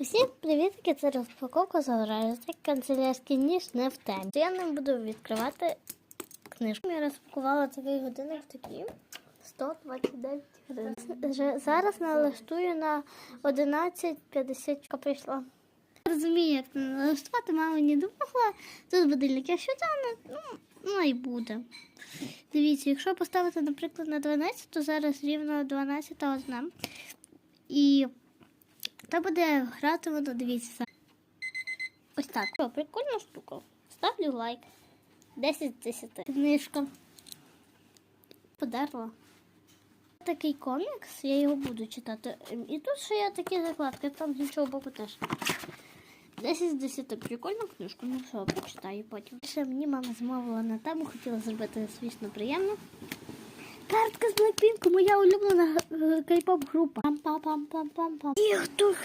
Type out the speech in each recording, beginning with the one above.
Усім привітки, це розпаковка заграю. Канцелярський ніж не в темі. Я не буду відкривати книжку. Я розпакувала такий годинник такий 129 гривень. Зараз налаштую на 11.50 прийшла. Розумію, як це налаштувати, мама мені допомогла. Тут будильник, якщо тягне, ну, ну і буде. Дивіться, якщо поставити, наприклад, на 12, то зараз рівно 12 одна. І та буде грати воно, дивіться. Ось так. О, прикольна штука. Ставлю лайк. 10 з 10. Книжка. Подарила. Такий комікс, я його буду читати. Ем, І тут ще є такі закладки, там з іншого боку теж. 10 з 10 прикольна книжка, ну все, почитаю потім. Ще мені мама замовила на тему, хотіла зробити, звісно, приємно. Картка з Blackpink, моя улюблена кей-поп група. Пам-пам-пам-пам-пам. Їх тут,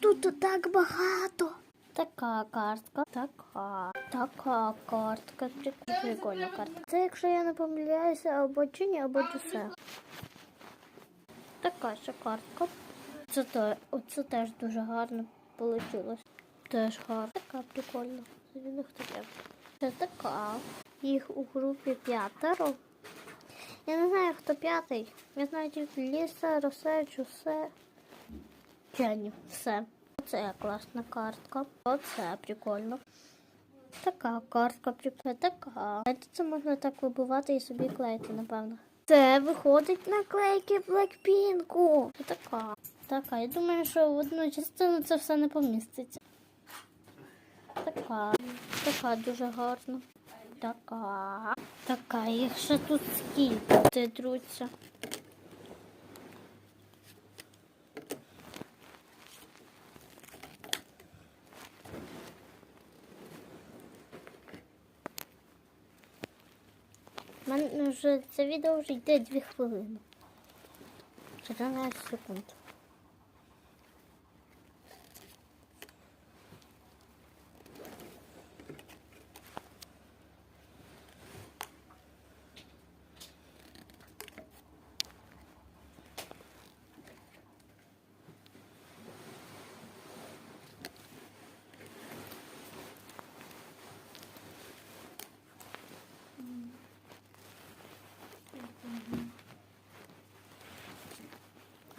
тут так багато. Така картка, така, така картка. Прикольна картка. Це, якщо я не помиляюся, або Джині, або Джусе. Така ще картка. Це, те, оце теж дуже гарно вийшло. Теж гарно. Така прикольна. Це. Це така. Їх у групі п'ятеро. Я не знаю, хто п'ятий. Я знаю тільки Ліса, Росе, Джусе, Дженні. Все. Оце класна картка. Оце прикольно. Така картка прикольна. Така. Це можна так вибивати і собі клеїти, напевно. Це виходить наклейки Блекпінку. Така. Така. Я думаю, що в одну частину це все не поміститься. Така. Така дуже гарна. Така. Така, їх ще тут скільки Це труться. У мене вже це відео вже йде 2 хвилини. 14 секунд.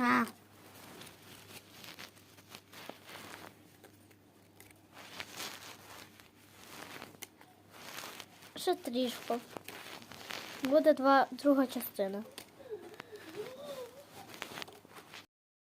А. Ще трішки. Буде два, друга частина.